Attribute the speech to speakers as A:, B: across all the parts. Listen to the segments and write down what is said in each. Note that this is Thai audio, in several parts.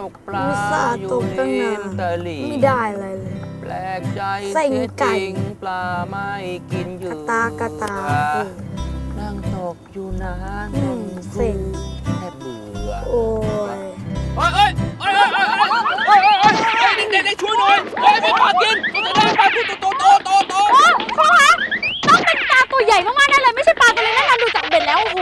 A: ตกตั้งนาน
B: ตะลิ่ง
A: ไม่ได้อะไรเลย
B: แปลกใจ
A: เซ็ง
B: เสีย
A: ไก่
B: จริงปลาไม่กินอกยู่
A: ระตากระตา
B: นั่งตกอยู่นาน
A: อืมเซ็ง
B: แทบเบื่อ
A: โอ้ย
B: เอ้ยเอ้ยเอ้ยเอ้ยเอ้ยเอ้ยเอ้ยเอ้ยเอ้ยเด็กๆช่วยหน่อยเอ้ยมีปลากินจะได้ปลากินโตโตโตโต
C: ครูคะต้องเป็นปลาตัวใหญ่มากๆแน่เลยไม่ใช่ปลาตัวเล็กแน่นอนดูจากเบ็ดแล้วโอ้โห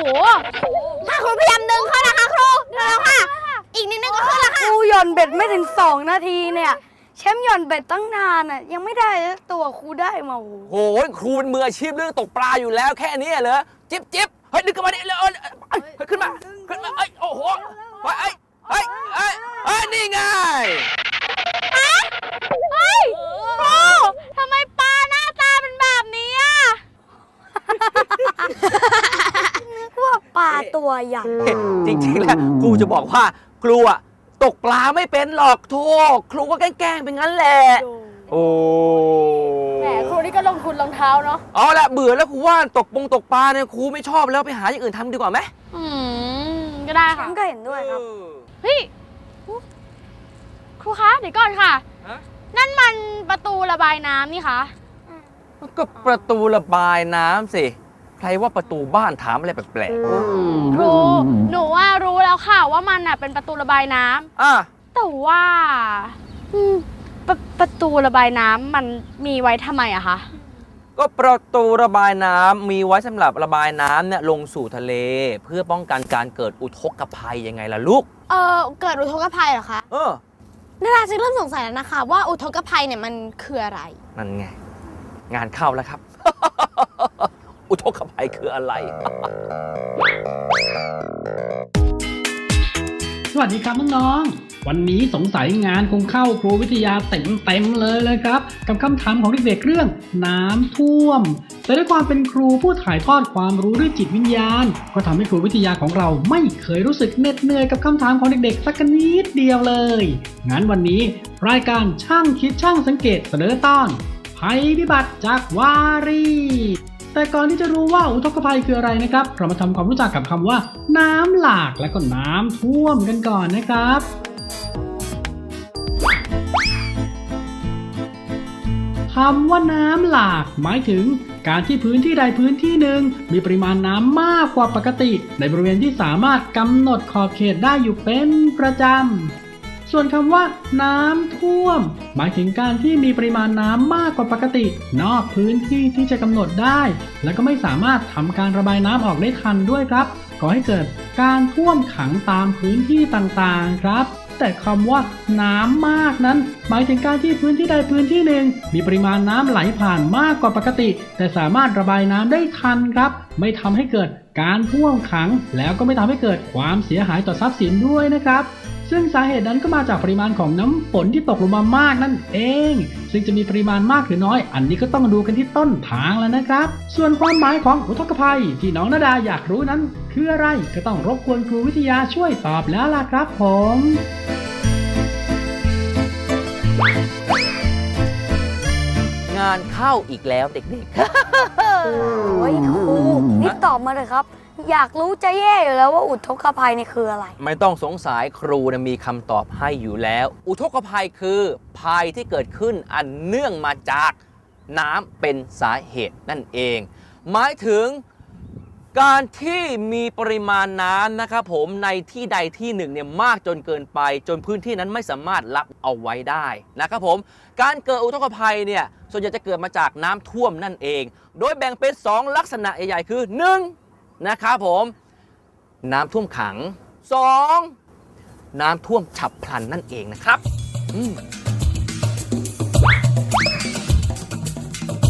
D: ถ้าครูพยายามดึงเขานะคะครูเร็วค่ะ อีกนิดนึงก็ขึ้นแล้ว
A: ค
D: ค่ะ
A: รูหย่อนเบ็ดไม่ถึงสองนาทีเนี่ยแชมป์หย่อนเบ็ดตั้งนานอะยังไม่ได้สักตัวครูได้มาโอ้โห
B: โอ้ยครูเป็นมืออาชีพเรื่องตกปลาอยู่แล้วแค่นี้เหรอจิ๊บจิ๊บเฮ้ยดึงขึ้นมาดิเร็วเอ้ยเอ้ยเฮ้ยขึ้นมาขึ้นมาเอ้ยโอ้โหเฮ้ยเอ้ยเฮ้ยเอ้ยเอ้ยนี่ไง
C: เฮ้ยครูทำไมปลาหน้าตาเป็นแบบนี้อะ
A: นึกว่าปลาตัวใหญ่
B: จริงๆแล้วครูจะบอกว่า ครูอะตกปลาไม่เป็นหรอกโทษครูก็แกล้งๆเป็นงั้นแหละ โอ้
C: แหมครูนี่ก็ลงทุนรองเท้าเนาะ
B: เอาละเบื่อแล้วครูว่าตกปงตกปลาเนี่ยครูไม่ชอบแล้วไปหาอย่างอื่นทำดีกว่าไหม
C: อืมก็ได้
A: แช
C: ค่ะ
A: มป์ก็เห็นด้วยครับ
C: เฮ้ยครูครูคะเดี๋ยวก่อนค่ะ
B: ฮะ
C: นั่นมันประตูระบายน้ำนี่คะ
B: ก็ประตูระบายน้ำสิ ใครว่าประตูบ้านถามอะไรแปลก
C: ครูหนูว่ารู้แล้วค่ะว่ามันน่ะเป็นประตูระบายน้ำ
B: ๆอะ
C: แต่ว่าอืมปะประตูระบายน้ำมันมีไว้ทำไมอะคะ
B: ก็ประตูระบายน้ำมีไว้สำหรับระบายน้ำเนี่ยลงสู่ทะเล เพื่อป้องกันการเกิดอุทกภัยยังไงล่ะลูก
D: เออเกิดอุทกภัยเหรอคะ
B: เออ
D: นาราจะเริ่มสงสัยแล้วนะคะ ว่าอุทกภัยเนี่ยมันคืออะไร
B: นั่นไง งานเข้าแล้วครับ อุทกภัยคืออะไร
E: สวัสดีครับน้องๆ วันนี้สงสัยงานคงเข้าครูวิทยาเต็มเต็มๆเลยเลยครับ กับคำถามของเด็กๆเรื่องน้ำท่วม แต่ด้วยความเป็นครูผู้ถ่ายทอดความรู้ด้วยจิตวิญญาณ ก็ทำให้ครูวิทยาของเราไม่เคยรู้สึกเหน็ดเหนื่อยกับคำถามของเด็กๆสักนิดเดียวเลยงั้นวันนี้ รายการช่างคิดช่างสังเกตเสนอตอนภัยพิบัติจากวารี แต่ก่อนที่จะรู้ว่าอุทกภัยคืออะไรนะครับ เรามาทำความรู้จักกับคำว่า น้ำหลากและก็น้ำท่วมกันก่อนนะครับคำว่าน้ำหลากหมายถึงการที่พื้นที่ใดพื้นที่หนึ่งมีปริมาณน้ำมากกว่าปกติ ในบริเวณที่สามารถกำหนดขอบเขตได้อยู่เป็นประจำ ส่วนคำว่า น้ำท่วม หมายถึงการที่มีปริมาณน้ำมากกว่าปกติ นอกพื้นที่ที่จะกำหนดได้ และก็ไม่สามารถทำการระบายน้ำออกได้ทันด้วยครับก่อให้เกิดการท่วมขังตามพื้นที่ต่างๆครับ แต่คำว่า น้ำมากนั้น หมายถึงการที่พื้นที่ใดพื้นที่หนึ่ง มีปริมาณน้ำไหลผ่านมากกว่าปกติ แต่สามารถระบายน้ำได้ทันครับ ไม่ทำให้เกิดการท่วมขัง แล้วก็ไม่ทำให้เกิดความเสียหายต่อทรัพย์สินด้วยนะครับ ซึ่งสาเหตุนั้นก็มาจากปริมาณของน้ำฝนที่ตกลงมามากนั่นเอง ซึ่งจะมีปริมาณมากหรือน้อย อันนี้ก็ต้องดูกันที่ต้นทางแล้วนะครับ ส่วนความหมายของอุทกภัยที่น้องนาดาอยากรู้นั้น คืออะไรก็ต้องรบกวนครูวิทยาช่วยตอบแล้วล่ะครับผม
B: งานเข้าอีกแล้วเด็ก
A: โอ้ยครูนี่ตอบมาเลยครับ อยากรู้จะแย่อยู่แล้วว่าอุทกภัยนี่คืออะไร
B: ไม่ต้องสงสัยครูนะมีคำตอบให้อยู่แล้ว อุทกภัยคือภัยที่เกิดขึ้นอันเนื่องมาจากน้ำเป็นสาเหตุนั่นเอง หมายถึงการที่มีปริมาณน้ำนะครับผมในที่ใดที่หนึ่งเนี่ยมากจนเกินไป จนพื้นที่นั้นไม่สามารถรับเอาไว้ได้นะครับผมการเกิดอุทกภัยเนี่ยส่วนใหญ่จะเกิดมาจากน้ำท่วมนั่นเอง โดยแบ่งเป็น 2 ลักษณะใหญ่ๆคือ 1. นะครับผม น้ำท่วมขัง 2. น้ำท่วมฉับพลันนั่นเองนะครับ อืม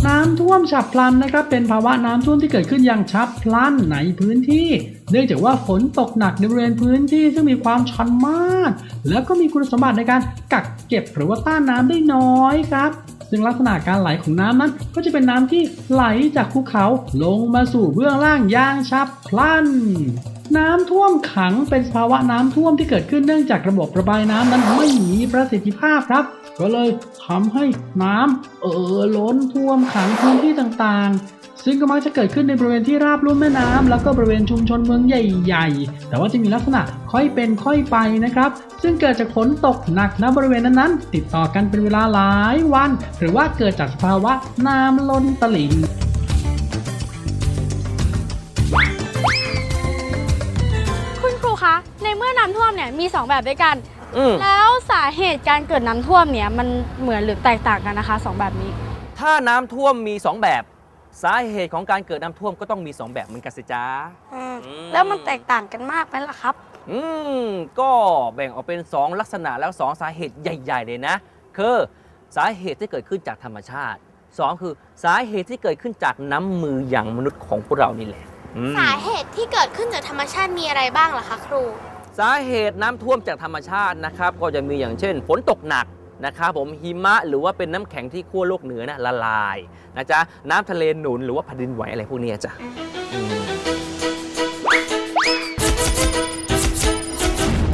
E: น้ำท่วมฉับพลันนะครับ เป็นภาวะน้ำท่วมที่เกิดขึ้นอย่างฉับพลันในพื้นที่ เนื่องจากว่าฝนตกหนักในบริเวณพื้นที่ซึ่งมีความชันมาก แล้วก็มีคุณสมบัติในการกักเก็บหรือว่าต้านน้ำได้น้อยครับ ซึ่งลักษณะการไหลของน้ำนั้น ก็จะเป็นน้ำที่ไหลจากภูเขาลงมาสู่เบื้องล่างอย่างฉับพลันน้ำท่วมขังเป็นภาวะน้ำท่วมที่เกิดขึ้นเนื่องจากระบบระบายน้ำนั้นไม่มีประสิทธิภาพครับ ก็เลยทำให้น้ำเอ่อล้นท่วมขังพื้นที่ต่างๆ ซึ่งก็มักจะเกิดขึ้นในบริเวณที่ราบลุ่มแม่น้ำแล้วก็บริเวณชุมชนเมืองใหญ่ ๆ แต่ว่าจะมีลักษณะค่อยเป็นค่อยไปนะครับ ซึ่งเกิดจากฝนตกหนักณบริเวณนั้นๆ ติดต่อกันเป็นเวลาหลายวัน หรือว่าเกิดจากสภาวะน้ำล้นตลิ่ง
C: คุณครูคะในเมื่อน้ำท่วมเนี่ยมี 2 แบบด้วยกัน
B: อืม
C: แล้วสาเหตุการเกิดน้ำท่วมเนี่ยมันเหมือนหรือแตกต่างกันนะคะสองแบบนี้
B: ถ้าน้ำท่วมมี2แบบ สาเหตุของการเกิดน้ำท่วมก็ต้องมี2แบบเหมือนกันสิจ้า
A: อืม
B: อืม
A: แล้วมันแตกต่างกันมากไหมล่ะครับ
B: อืม ก็แบ่งออกเป็น 2 ลักษณะแล้ว 2 สาเหตุใหญ่ ๆ เลยนะ คือสาเหตุที่เกิดขึ้นจากธรรมชาติ 2 คือสาเหตุที่เกิดขึ้นจากน้ำมืออย่างมนุษย์ของพวกเรานี่แหละอืม
D: สาเหตุที่เกิดขึ้นจากธรรมชาติมีอะไรบ้างล่ะคะครู
B: สาเหตุน้ำท่วมจากธรรมชาตินะครับ ก็จะมีอย่างเช่น ฝนตกหนักนะครับผมหิมะหรือว่าเป็นน้ำแข็งที่ขั้วโลกเหนือนะละลายนะจ๊ะน้ำทะเลหนุนหรือว่าแผ่นดินไหวอะไรพวกนี้จ้ะ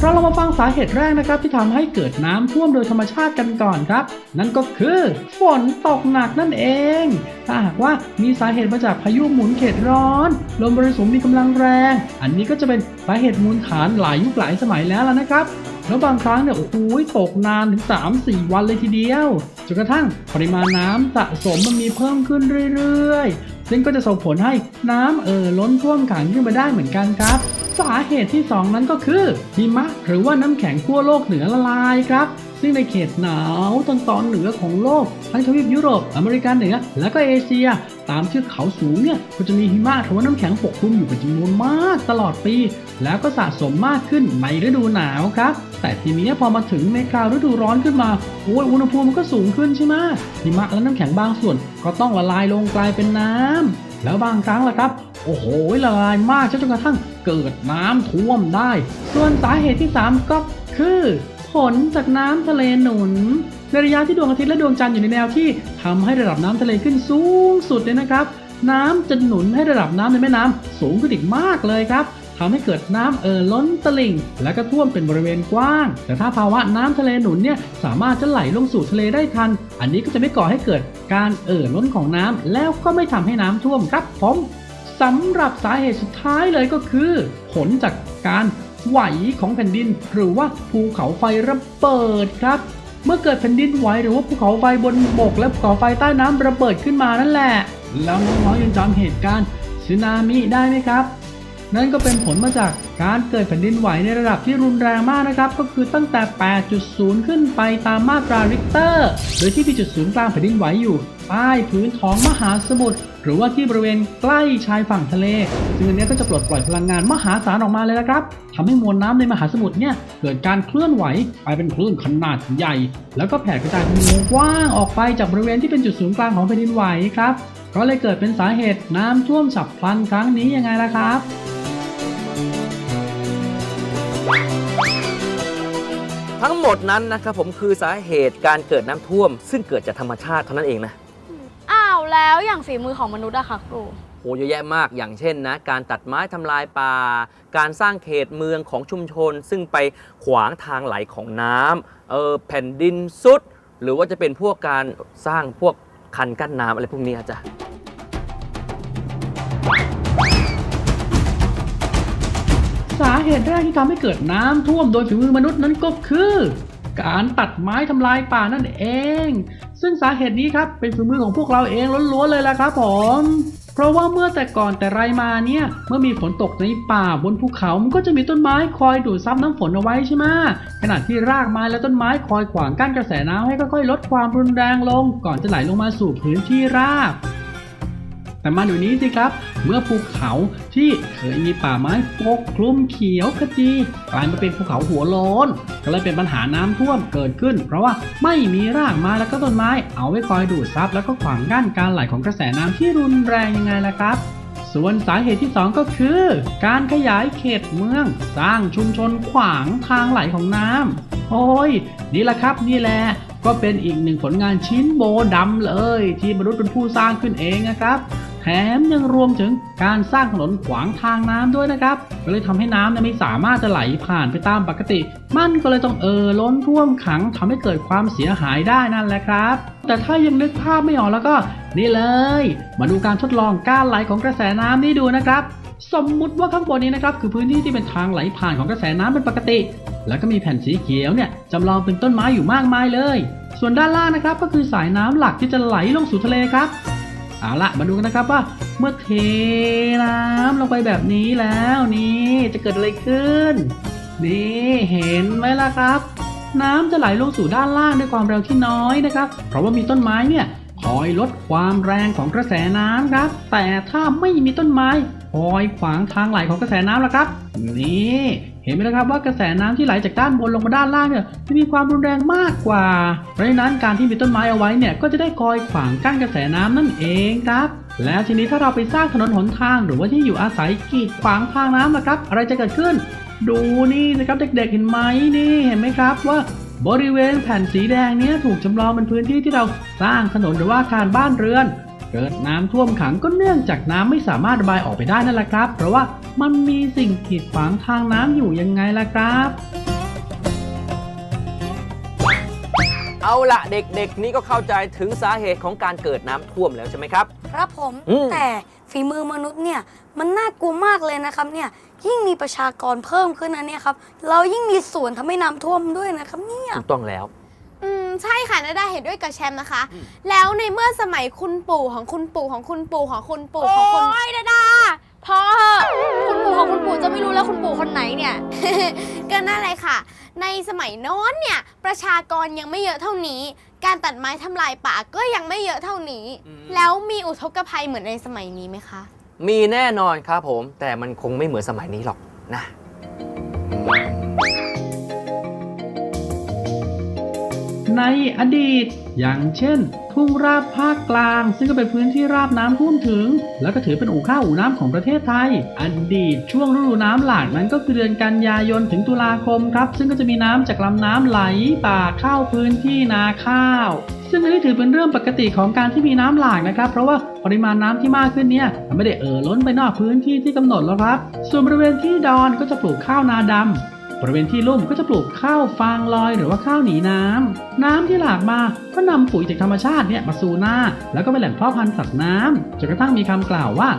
B: อืม
E: เราเรามาฟังสาเหตุแรกนะครับที่ทำให้เกิดน้ำท่วมโดยธรรมชาติกันก่อนครับ นั่นก็คือฝนตกหนักนั่นเอง ถ้าหากว่ามีสาเหตุมาจากพายุหมุนเขตร้อน ลมบริสุมมีกำลังแรง อันนี้ก็จะเป็นสาเหตุมูลฐานหลายยุคหลายสมัยแล้วล่ะนะครับแล้วบางครั้งเนี่ยโอ้โหตกนานถึง 3-4 วันเลยทีเดียวจนกระทั่งปริมาณน้ำสะสมมันมีเพิ่มขึ้นเรื่อยๆ ซึ่งก็จะส่งผลให้น้ำเอ่อล้นท่วมขังขึ้นมาได้เหมือนกันครับ สาเหตุที่ 2 นั้นก็คือหิมะหรือว่าน้ำแข็งขั้วโลกเหนือละลายครับ ซึ่งในเขตหนาวทางตอนเหนือของโลก ทั้งทวีปยุโรป อเมริกาเหนือ และก็เอเชีย ตามเทือกเขาสูงเนี่ยก็จะมีหิมะหรือว่าน้ำแข็งปกคลุมอยู่เป็นจำนวนมากตลอดปี แล้วก็สะสมมากขึ้นในฤดูหนาวครับ แต่ทีนี้พอมาถึงในคราวฤดูร้อนขึ้นมาโอ้ยอุณหภูมิมันก็สูงขึ้นใช่ไหมหิมะและน้ำแข็งบางส่วน ก็ต้องละลายลงกลายเป็นน้ำแล้วบางครั้งล่ะครับ โอ้โหละลายมากจนกระทั่งเกิดน้ำท่วมได้ ส่วนสาเหตุที่ 3 ก็คือ ผลจากน้ำทะเลหนุน ในระยะที่ดวงอาทิตย์และดวงจันทร์อยู่ในแนวที่ทำให้ระดับน้ำทะเลขึ้นสูงสุดเลยนะครับ น้ำจะหนุนให้ระดับน้ำในแม่น้ำสูงขึ้นอีกมากเลยครับทำให้เกิดน้ำเอ่อล้นตลิ่ง และก็ท่วมเป็นบริเวณกว้าง แต่ถ้าภาวะน้ำทะเลหนุนเนี่ยสามารถจะไหลลงสู่ทะเลได้ทัน อันนี้ก็จะไม่ก่อให้เกิดการเอ่อล้นของน้ำแล้วก็ไม่ทำให้น้ำท่วมครับผม สำหรับสาเหตุสุดท้ายเลยก็คือ ผลจากการไหวของแผ่นดิน หรือว่าภูเขาไฟระเบิดครับ เมื่อเกิดแผ่นดินไหวหรือว่าภูเขาไฟบนบกและภูเขาไฟใต้น้ำระเบิดขึ้นมานั่นแหละ แล้วน้องๆยังจำเหตุการณ์สึนามิได้ไหมครับ นั่นก็เป็นผลมาจากการเกิดแผ่นดินไหวในระดับที่รุนแรงมากนะครับ ก็คือตั้งแต่ 8.0 ขึ้นไปตามมาตราริกเตอร์ โดยที่มีจุดศูนย์กลางแผ่นดินไหวอยู่ใต้พื้นท้องมหาสมุทรหรือว่าที่บริเวณใกล้ชายฝั่งทะเล ซึ่งอันนี้ก็จะปลดปล่อยพลังงานมหาศาลออกมาเลยนะครับทำให้มวลน้ำในมหาสมุทรเนี่ยเกิดการเคลื่อนไหวไปเป็นคลื่นขนาดใหญ่ แล้วก็แผ่กระจายเป็นวงกว้างออกไปจากบริเวณที่เป็นจุดศูนย์กลางของแผ่นดินไหวครับ ก็เลยเกิดเป็นสาเหตุน้ำท่วมฉับพลันครั้งนี้ยังไงล่ะครับ
B: ทั้งหมดนั้นนะครับผมคือสาเหตุการเกิดน้ำท่วม ซึ่งเกิดจากธรรมชาติเท่านั้นเองนะ
C: อ้าวแล้วอย่างฝีมือของมนุษย์อะค่ะครู
B: โหเยอะแยะมากอย่างเช่นนะ การตัดไม้ทำลายป่า การสร้างเขตเมืองของชุมชน ซึ่งไปขวางทางไหลของน้ำเออแผ่นดินซุด หรือว่าจะเป็นพวกการสร้างพวกคันกั้นน้ำอะไรพวกนี้จ้ะ
E: สาเหตุแรกที่ทำให้เกิดน้ำท่วมโดยฝีมือมนุษย์นั้นก็คือ การตัดไม้ทำลายป่านั่นเอง ซึ่งสาเหตุนี้ครับเป็นฝีมือของพวกเราเองล้วนๆเลยละครับผมเพราะว่าเมื่อแต่ก่อนแต่ไรมาเนี่ยเมื่อมีฝนตกในป่าบนภูเขา มันก็จะมีต้นไม้คอยดูดซับน้ำฝนเอาไว้ใช่ไหมขณะที่รากไม้และต้นไม้คอยขวางกั้นกระแสน้ำให้ค่อยๆ ลดความรุนแรงลง ก่อนจะไหลลงมาสู่พื้นที่ราบ แต่มาอยู่นี้สิครับ เมื่อภูเขาที่เคยมีป่าไม้ปกคลุมเขียวขจีกลายมาเป็นภูเขาหัวโลนก็เลยเป็นปัญหาน้ำท่วมเกิดขึ้น เพราะว่าไม่มีรากไม้แล้วก็ต้นไม้ เอาไว้คอยดูดซับแล้วก็ขวางกั้นการไหลของกระแสน้ำที่รุนแรงยังไงล่ะครับ ส่วนสาเหตุที่ 2 ก็คือ การขยายเขตเมือง สร้างชุมชนขวางทางไหลของน้ำโอ้ยนี่แหละครับนี่แหละก็เป็นอีกหนึ่งผลงานชิ้นโบดำเลย ที่มนุษย์เป็นผู้สร้างขึ้นเองนะครับ แถมยังรวมถึงการสร้างถนนขวางทางน้ำด้วยนะครับ ก็เลยทำให้น้ำเนี่ยไม่สามารถจะไหลผ่านไปตามปกติ มันก็เลยต้องเอ่อล้นท่วมขังทำให้เกิดความเสียหายได้นั่นแหละครับ แต่ถ้ายังนึกภาพไม่ออกแล้วก็ นี่เลย มาดูการทดลองการไหลของกระแสน้ำนี้ดูนะครับสมมุติว่าข้างบนนี้นะครับคือพื้นที่ที่เป็นทางไหลผ่านของกระแสน้ำเป็นปกติ แล้วก็มีแผ่นสีเขียวเนี่ยจำลองเป็นต้นไม้อยู่มากมายเลย ส่วนด้านล่างนะครับก็คือสายน้ำหลักที่จะไหลลงสู่ทะเลครับ เอาละมาดูกันนะครับว่าเมื่อเทน้ำลงไปแบบนี้แล้วนี่จะเกิดอะไรขึ้น นี่เห็นไหมล่ะครับ น้ำจะไหลลงสู่ด้านล่างด้วยความเร็วที่น้อยนะครับ เพราะว่ามีต้นไม้เนี่ยคอยลดความแรงของกระแสน้ำครับ แต่ถ้าไม่มีต้นไม้คอยขวางทางไหลของกระแสน้ำล่ะครับ นี่ เห็นไหมละครับว่ากระแสน้ำที่ไหลจากด้านบนลงมาด้านล่างเนี่ยจะมีความรุนแรงมากกว่า เพราะฉะนั้นการที่มีต้นไม้เอาไว้เนี่ยก็จะได้คอยขวางกั้นกระแสน้ำนั่นเองครับ แล้วทีนี้ถ้าเราไปสร้างถนนหนทางหรือว่าที่อยู่อาศัยกีดขวางทางน้ำนะครับ อะไรจะเกิดขึ้น ดูนี่นะครับเด็กๆเห็นไหมนี่เห็นไหมครับว่าบริเวณแผ่นสีแดงนี้ถูกจำลองเป็นพื้นที่ที่เราสร้างถนนหรือว่าอาคารบ้านเรือน เกิดน้ำท่วมขังก็เนื่องจากน้ำไม่สามารถระบายออกไปได้นั่นแหละครับ เพราะว่ามันมีสิ่งกีดขวางทางน้ำอยู่ยังไงล่ะครับ
B: เอาละเด็กๆ นี่ก็เข้าใจถึงสาเหตุของการเกิดน้ำท่วมแล้วใช่ไหมครับ
A: ครับผม
B: อืม
A: แต่ฝีมือมนุษย์เนี่ยมันน่ากลัวมากเลยนะครับเนี่ยยิ่งมีประชากรเพิ่มขึ้นนะเนี่ยครับ เรายิ่งมีส่วนทำให้น้ำท่วมด้วยนะครับเนี่ย
B: ถูกต้องแล้ว
D: อืม ใช่ค่ะนาดาเห็นด้วยกับแชมป์นะคะ แล้วในเมื่อสมัยคุณปู่ของคุณปู่ของคุณปู่ของคุณปู่ของคุณ
C: โอ้ยดาดาพอเหอะคุณปู่ของคุณปู่จะไม่รู้แล้วคุณปู่คนไหนเนี่ย
D: ก็นั่นเลยค่ะ ในสมัยโน้นเนี่ย ประชากรยังไม่เยอะเท่านี้ การตัดไม้ทำลายป่าก็ยังไม่เยอะเท่านี้
B: อืม
D: แล้วมีอุทกภัยเหมือนในสมัยนี้ไหมคะ
B: มีแน่นอนครับผม แต่มันคงไม่เหมือนสมัยนี้หรอกนะ
E: ในอดีต อย่างเช่น ทุ่งราบภาคกลาง ซึ่งก็เป็นพื้นที่ราบน้ำท่วมถึง แล้วก็ถือเป็นอู่ข้าวอู่น้ำของประเทศไทย อดีตช่วงฤดูน้ำหลากนั้นก็คือเดือนกันยายนถึงตุลาคมครับ ซึ่งก็จะมีน้ำจากลำน้ำไหลป่าเข้าพื้นที่นาข้าว ซึ่งอันนี้ถือเป็นเรื่องปกติของการที่มีน้ำหลากนะครับ เพราะว่าปริมาณน้ำที่มากขึ้นเนี่ยไม่ได้เอ่อล้นไปนอกพื้นที่ที่กำหนดแล้วครับ ส่วนบริเวณที่ดอนก็จะปลูกข้าวนาดำ บริเวณที่ลุ่มก็จะปลูกข้าวฟางลอยหรือว่าข้าวหนีน้ำน้ำที่หลากมาก็นำปุ๋ยจากธรรมชาติเนี่ยมาสู่นาแล้วก็เป็นแหล่งเพาะพันธุ์สัตว์น้ำจนกระทั่งมีคำกล่าวว่า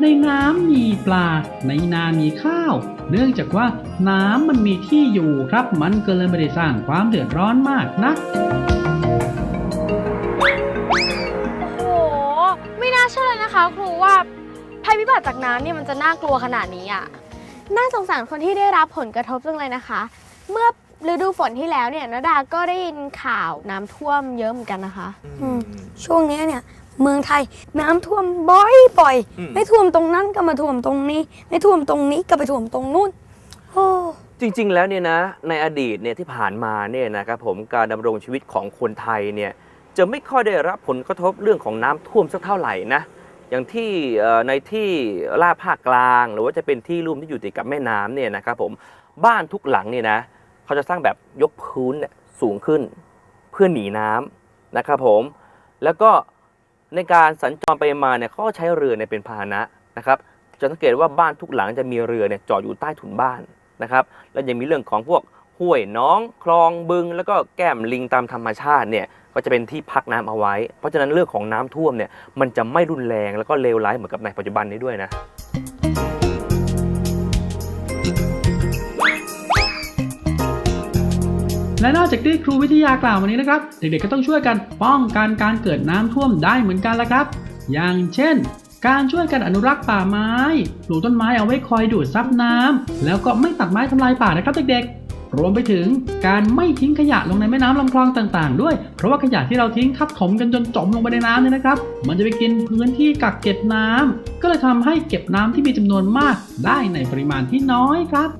E: ในน้ำมีปลา ในนามีข้าว เนื่องจากว่าน้ำมันมีที่อยู่ครับมันก็เลยไม่ได้สร้างความเดือดร้อนมากนัก
C: โอ้โหไม่น่าเชื่อเลยนะคะ ครูว่าภัยพิบัติจากน้ำเนี่ยมันจะน่ากลัวขนาดนี้อะ
D: น่าสงสารคนที่ได้รับผลกระทบจังเลยนะคะ เมื่อฤดูฝนที่แล้วเนี่ยนาดาก็ได้ยินข่าวน้ำท่วมเยอะเหมือนกันนะคะ
A: อืม ช่วงเนี้ยเนี่ย เมืองไทยน้ำท่วมบ่อยบ่อยๆ
B: อืม
A: ไม่ท่วมตรงนั้นก็มาท่วมตรงนี้ ไม่ท่วมตรงนี้ก็ไปท่วมตรงนู้นโอ้
B: จริงๆ แล้วเนี่ยนะในอดีตเนี่ยที่ผ่านมาเนี่ยนะครับผมการดำรงชีวิตของคนไทยเนี่ยจะไม่ค่อยได้รับผลกระทบเรื่องของน้ำท่วมสักเท่าไหร่นะ อย่างที่ในที่ลาดภาคกลาง หรือว่าจะเป็นที่ลุ่มที่อยู่ติดกับแม่น้ำเนี่ยนะครับผมบ้านทุกหลังเนี่ยนะเขาจะสร้างแบบยกพื้นสูงขึ้นเพื่อหนีน้ำนะครับผมแล้วก็ในการสัญจรไปมาเนี่ยเขาก็ใช้เรือเนี่ยเป็นพาหนะนะครับจะสังเกตว่าบ้านทุกหลังจะมีเรือเนี่ยจอดอยู่ใต้ถุนบ้านนะครับแล้วยังมีเรื่องของพวกห้วยน้องคลองบึง แล้วก็แก้มลิงตามธรรมชาติเนี่ย ก็จะเป็นที่พักน้ำเอาไว้ เพราะฉะนั้นเรื่องของน้ำท่วมเนี่ยมันจะไม่รุนแรงแล้วก็เลวร้ายเหมือนกับในปัจจุบันนี้ด้วยนะ
E: และนอกจากที่ครูวิทยากล่าววันนี้นะครับ เด็กๆก็ต้องช่วยกันป้องกันการเกิดน้ำท่วมได้เหมือนกันละครับ อย่างเช่น การช่วยกันอนุรักษ์ป่าไม้ปลูกต้นไม้เอาไว้คอยดูดซับน้ำแล้วก็ไม่ตัดไม้ทำลายป่านะครับเด็กๆ รวมไปถึงการไม่ทิ้งขยะลงในแม่น้ำลำคลองต่างๆ ด้วย ราะว่าขยะที่เราทิ้งทับถมกันจนจมลงไปในน้ำเนี่ยนะครับ มันจะไปกินพื้นที่กักเก็บน้ำก็เลยทำให้เก็บน้ำที่มีจำนวนมากได้ในปริมาณที่น้อยครับ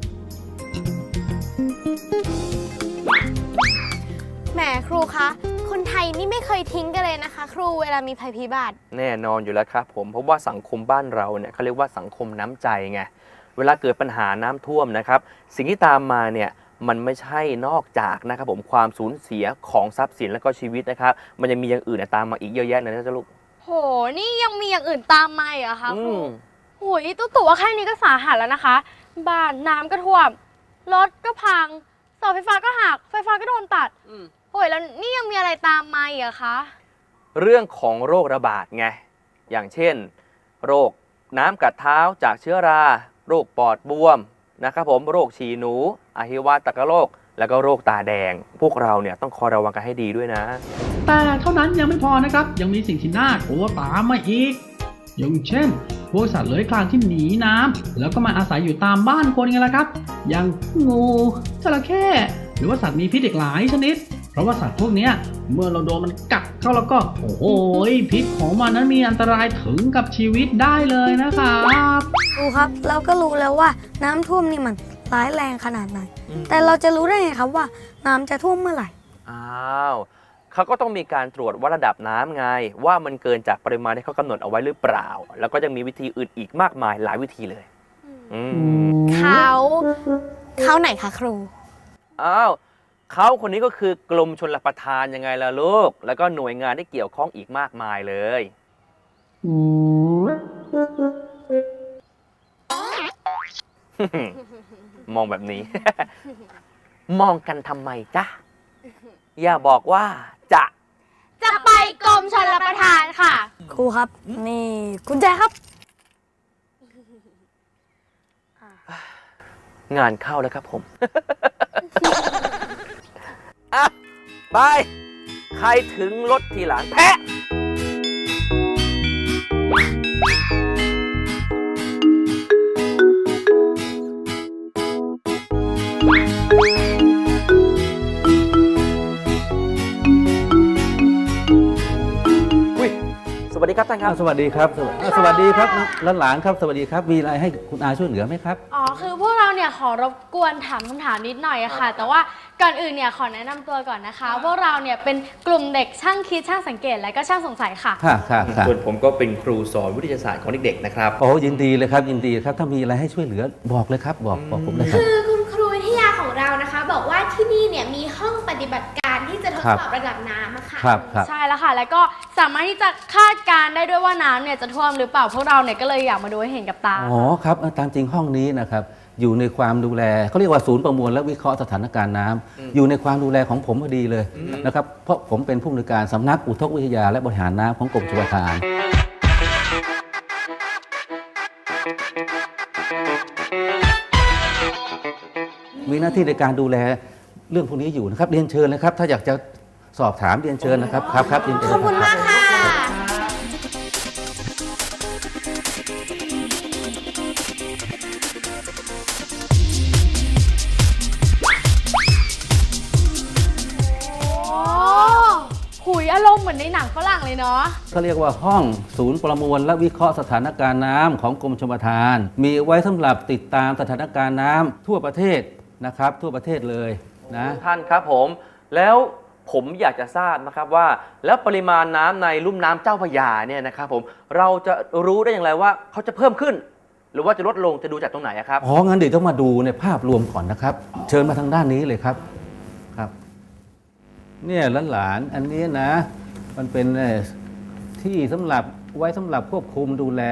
D: แหมครูคะคนไทยนี่ไม่เคยทิ้งกันเลยนะคะ ครูเวลามีภัยพิบัติ
B: แน่นอนอยู่แล้วครับผมเพราะว่าสังคมบ้านเราเนี่ยเขาเรียกว่าสังคมน้ำใจไงเวลาเกิดปัญหาน้ำท่วมนะครับ สิ่งที่ตามมาเนี่ย มันไม่ใช่นอกจากนะครับผมความสูญเสียของทรัพย์สินและก็ชีวิตนะครับ มันยังมีอย่างอื่นเนี่ยตามมาอีกเยอะแยะเลยนะจ๊ะลูก
C: โห นี่ยังมีอย่างอื่นตามมาอีกเหรอคะ
B: อื
C: ครู
B: ม
C: โหยตุ๊ตู่ว่าแค่นี้ก็สาหัสแล้วนะคะ บ้านน้ำก็ท่วม รถก็พังเสาไฟฟ้าก็หัก ไฟฟ้าก็โดนตัด
B: อืม
C: โอ้ยแล้วนี่ยังมีอะไรตามมาอีกเหรอคะ
B: เรื่องของโรคระบาดไง อย่างเช่น โรคน้ำกัดเท้าจากเชื้อรา โรคปอดบวมนะครับผม โรคฉี่หนู อหิวาตกโรค แล้วก็โรคตาแดง พวกเราเนี่ยต้องคอยระวังกันให้ดีด้วยนะ
E: แต่เท่านั้นยังไม่พอนะครับ ยังมีสิ่งที่น่ากลัวตามมาอีก อย่างเช่น พวกสัตว์เลื้อยคลานที่หนีน้ำแล้วก็มาอาศัยอยู่ตามบ้านคนไงล่ะครับ อย่างงูจระเข้หรือว่าสัตว์มีพิษอีกหลายชนิด เพราะว่าสัตว์พวกเนี้ยเมื่อเราโดนมันกัดเข้าแล้วก็ โอ้โหพิษของมันนั้นมีอันตรายถึงกับชีวิตได้เลยนะครับ
A: ครูครับ เราก็รู้แล้วว่าน้ำท่วมนี่มัน ร้ายแรงขนาดไหน
B: อืม
A: แต่เราจะรู้ได้ไงครับว่าน้ำจะท่วมเมื่อไหร่
B: อ้าวเขาก็ต้องมีการตรวจวัดระดับน้ำไง ว่ามันเกินจากปริมาณที่เขากำหนดเอาไว้หรือเปล่า แล้วก็ยังมีวิธีอื่นอีกมากมายหลายวิธีเลยอืม
D: เขาเขาไหนคะครู
B: อ้าวเขาคนนี้ก็คือกรมชลประทานยังไงล่ะลูก แล้วก็หน่วยงานที่เกี่ยวข้องอีกมากมายเลย มองแบบนี้ มองกันทำไมจ๊ะ อย่าบอกว่าจะ
C: จะไปกรมชลประทานค่ะ
A: ครูครับ นี่กุญแจครับ
B: งานเข้าแล้วครับผม อะ ไป ใครถึงรถทีหลังแพะ วัสดีครับท่านครับ
F: อ่าสวัสดีครับสวัสอ่าสวัสดีครับน้องหลานๆครับ สวัสดีครับ มีอะไรให้คุณอาช่วยเหลือไหมครับ
C: อ๋อ คือพวกเราเนี่ยขอรบกวนถามคำถามนิดหน่อยอะค่ะ แต่ว่าก่อนอื่นเนี่ยขอแนะนำตัวก่อนนะคะ พวกเราเนี่ยเป็นกลุ่มเด็กช่างคิดช่างสังเกตและก็ช่างสงสัยค่ะ
F: ค่ะค่ะค่ะ
B: ส่วนผมก็เป็นครูสอนวิทยาศาสตร์ของเด็กๆนะครับ
F: โอ้ยินดีเลยครับ ยินดีครับ ถ้ามีอะไรให้ช่วยเหลือบอกเลยครับ บอกบอกผมเลยครับ
D: คือคุณครูวิทยาของเรานะคะ บอกว่าที่นี่เนี่ยมีห้องปฏิบัติการ ที่จะทด
F: ครับ
D: สอบระดับน้ำอะค่ะ
F: ครับครับ
C: ใช่แล้วค่ะ แล้วก็สามารถที่จะคาดการณ์ได้ด้วยว่าน้ำเนี่ยจะท่วมหรือเปล่าพวกเราเนี่ยก็เลยอยากมาดูให้เห็นกับตา
F: อ๋อครับเอ่อตามจริงห้องนี้นะครับอยู่ในความดูแลเขาเรียกว่าศูนย์ประมวลและวิเคราะห์สถานการณ์น้ำอยู่ในความดูแลของผมพอดีเลยนะครับเพราะผมเป็นผู้อำนวยการสำนักอุทกวิทยาและบริหารน้ำของกรมชลประทาน มีหน้าที่ในการดูแล เรื่องพวกนี้อยู่นะครับเรียนเชิญนะครับ ถ้าอยากจะสอบถามเรียนเชิญนะครับครับครับเรียนเชิญ
D: ขอบคุณ
F: รั
D: มากค่ะ
C: โอ้หุยอารมณ์เหมือนในหนังฝรั่งเลยเนาะ
F: เขาเรียกว่าห้องศูนย์ประมวลและวิเคราะห์สถานการณ์น้ำของกรมชลประทาน มีไว้สำหรับติดตามสถานการณ์น้ำทั่วประเทศนะครับ ทั่วประเทศเลย นะ
B: ท่านครับผม แล้วผมอยากจะทราบนะครับว่า แล้วปริมาณน้ำในลุ่มน้ำเจ้าพระยาเนี่ยนะครับผมเราจะรู้ได้อย่างไรว่าเขาจะเพิ่มขึ้น หรือว่าจะลดลงจะดูจากตรงไหนอะครับ
F: อ๋อ งั้นเดี๋ยวต้องมาดูในภาพรวมก่อนนะครับ เชิญมาทางด้านนี้เลยครับ ครับ เนี่ยหลานๆอันนี้นะ มันเป็นเอ่อที่สำหรับไว้สำหรับควบคุมดูแล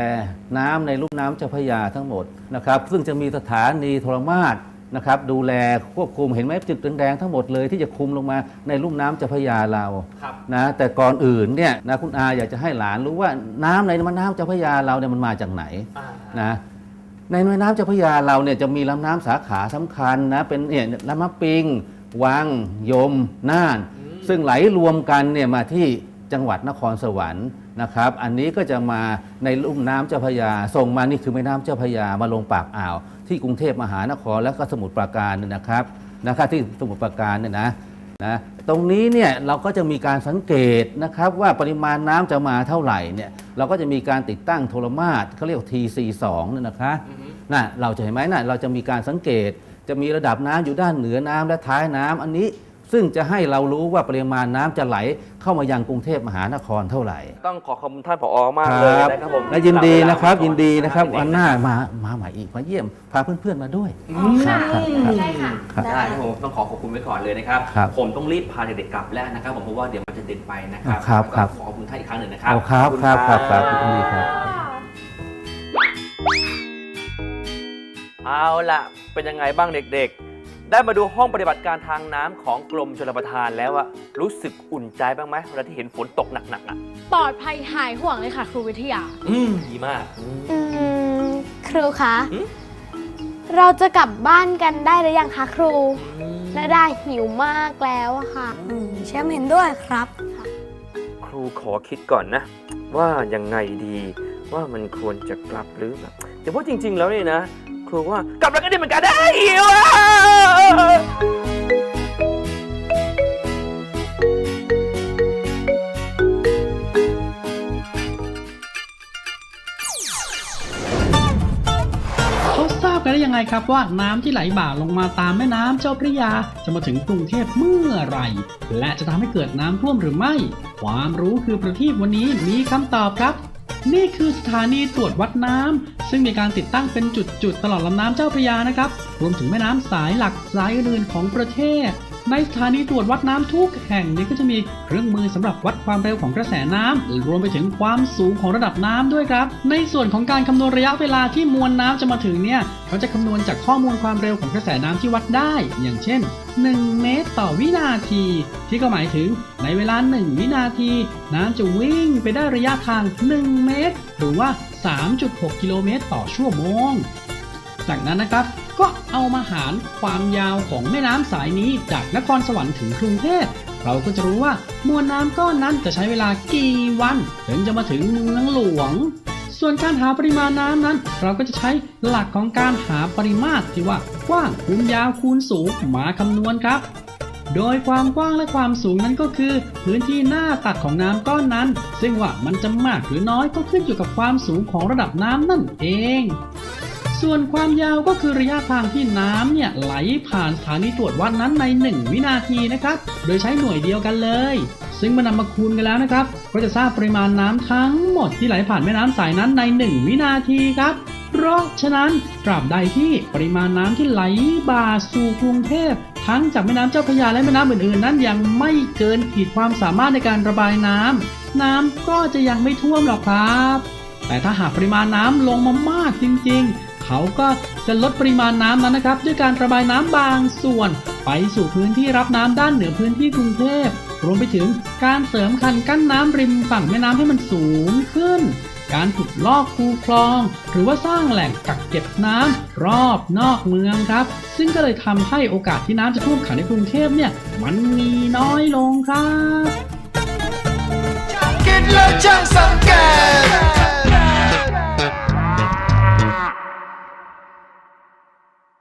F: น้ำในลุ่มน้ำเจ้าพระยาทั้งหมดนะครับ ซึ่งจะมีสถานีโทรมาศ นะครับดูแลควบคุมเห็นไหมจุดแดงๆทั้งหมดเลยที่จะคุมลงมาในลุ่มน้ำเจ้าพระยาเรา
B: ครับ
F: นะแต่ก่อนอื่นเนี่ยนะคุณอาอยากจะให้หลานรู้ว่าน้ำในแม่น้ำเจ้าพระยาเราเนี่ยมันมาจากไหนนะในแม่น้ำเจ้าพระยาเราเนี่ยจะมีลำน้ำสาขาสำคัญนะเป็นเนี่ยลำมะปิง วัง ยม น่านซึ่งไหลรวมกันเนี่ยมาที่จังหวัดนครสวรรค์นะครับ อันนี้ก็จะมาในลุ่มน้ำเจ้าพระยาส่งมานี่คือแม่น้ำเจ้าพระยามาลงปากอ่าว ที่กรุงเทพมหานครและก็สมุทรปราการเนี่ยนะครับนะครับที่สมุทรปราการเนี่ยนะนะตรงนี้เนี่ยเราก็จะมีการสังเกตนะครับว่าปริมาณน้ำจะมาเท่าไหร่เนี่ยเราก็จะมีการติดตั้งโทรมาศเขาเรียกว่า TC2 เนี่ยนะคะนะเราจะเห็นไหมนะเราจะมีการสังเกตจะมีระดับน้ำอยู่ด้านเหนือน้ำและท้ายน้ำอันนี้ ซึ่งจะให้เรารู้ว่าปริมาณน้ำจะไหลเข้ามายังกรุงเทพมหานครเท่าไหร่
B: ต้องขอขอบคุณท่านผอมากเลยนะครับผม
F: และยินดีนะครับ ยินดีนะครับ
B: เวลา
F: วันหน้ามามาใหม่อีกมาเยี่ยมพาเพื่อนๆมาด้วย
D: ค่ะ
F: ครับครับ
D: ใช่ค่ะ
F: ครับ
B: ได้ครับผมต้องขอขอบคุณไว้ก่อนเลยนะครับ
F: ครับ
B: ผมต้องรีบพาเด็กๆกลับแล้วนะครับผมเพราะว่าเดี๋ยวมันจะติดไปนะครับ
F: ครับครับ
B: ขอขอบคุณท่านอีกครั้งหนึ่งนะครั
F: เอาครับ
B: ขอณ
F: ครับครับครับยินดีครับ
B: เอาล่ะ เป็นยังไงบ้างเด็กๆ ได้มาดูห้องปฏิบัติการทางน้ำของกรมชลประทานแล้วอะรู้สึกอุ่นใจบ้างไหมเวลาที่เห็นฝนตกหนักๆอะ
C: ปลอดภัยหายห่วงเลยค่ะ ครูวิทยา
B: อืมดีมาก อืม
D: อืมครูคะ
B: หืม
D: เราจะกลับบ้านกันได้หรือยังคะครู
B: อืม
D: นาดาหิวมากแล้วอะค่ะ
A: อืมแชมป์เห็นด้วยครับ
B: ครูขอคิดก่อนนะ ว่ายังไงดีว่ามันควรจะกลับหรือแบบแต่ว่าจริง ๆ แล้วเนี่ยนะ ครูว่ากลับแล้วก็ได้เหมือนกันได้หิวอะ
E: เขาทราบกันได้ยังไงครับว่าน้ำที่ไหลบ่าลงมาตามแม่น้ำเจ้าพระยา จะมาถึงกรุงเทพเมื่อไหร่ และจะทำให้เกิดน้ำท่วมหรือไม่ ความรู้คือประทีปวันนี้มีคำตอบครับ นี่คือสถานีตรวจวัดน้ำซึ่งมีการติดตั้งเป็นจุดๆ ตลอดลำน้ำเจ้าพระยานะครับ รวมถึงแม่น้ำสายหลักสายอื่นๆของประเทศ ในสถานีตรวจวัดน้ำทุกแห่งนี้ก็จะมีเครื่องมือสำหรับวัดความเร็วของกระแสน้ำรวมไปถึงความสูงของระดับน้ำด้วยครับ ในส่วนของการคำนวณระยะเวลาที่มวลน้ำจะมาถึงเนี่ยเขาจะคำนวณจากข้อมูลความเร็วของกระแสน้ำที่วัดได้ อย่างเช่น 1 เมตรต่อวินาที ที่ก็หมายถึงในเวลา 1 วินาที น้ำจะวิ่งไปได้ระยะทาง 1 เมตร หรือว่า 3.6 กิโลเมตรต่อชั่วโมง จากนั้นนะครับ ก็เอามาหารความยาวของแม่น้ำสายนี้จากนครสวรรค์ถึงกรุงเทพเราก็จะรู้ว่ามวลน้ำก้อนนั้นจะใช้เวลากี่วัน ถึงจะมาถึงเมืองหลวง ส่วนการหาปริมาณน้ำนั้น เราก็จะใช้หลักของการหาปริมาตรที่ว่ากว้างคูณยาวคูณสูงมาคำนวณครับโดยความกว้างและความสูงนั้นก็คือ พื้นที่หน้าตัดของน้ำก้อนนั้น ซึ่งว่ามันจะมากหรือน้อยก็ขึ้นอยู่กับความสูงของระดับน้ำนั่นเอง ส่วนความยาวก็คือระยะทางที่น้ำเนี่ยไหลผ่านสถานีตรวจวัดนั้นใน 1 วินาทีนะครับ โดยใช้หน่วยเดียวกันเลย ซึ่งมื่อนำมาคูณกันแล้วนะครับ ก็จะทราบปริมาณน้ำทั้งหมดที่ไหลผ่านแม่น้ำสายนั้นใน 1 วินาทีครับ เพราะฉะนั้นตราบใดที่ปริมาณน้ำที่ไหลบ่าสู่กรุงเทพทั้งจากแม่น้ำเจ้าพระยาและแม่น้ำอื่นๆ นั้นยังไม่เกินขีดความสามารถในการระบายน้ำน้ำก็จะยังไม่ท่วมหรอกครับ แต่ถ้าหากปริมาณน้ำลงมามากจริงๆ เขาก็จะลดปริมาณน้ำนั้นนะครับ ด้วยการระบายน้ำบางส่วน ไปสู่พื้นที่รับน้ำด้านเหนือพื้นที่กรุงเทพรวมไปถึงการเสริมคันกั้นน้ำริมฝั่งแม่น้ำให้มันสูงขึ้น การขุดลอกคูคลอง หรือว่าสร้างแหล่งกักเก็บน้ำรอบนอกเมืองครับ ซึ่งก็เลยทำให้โอกาสที่น้ำจะท่วมขังในกรุงเทพเนี่ยมันมีน้อยลงครับ
G: คิดแล้วช่างสัง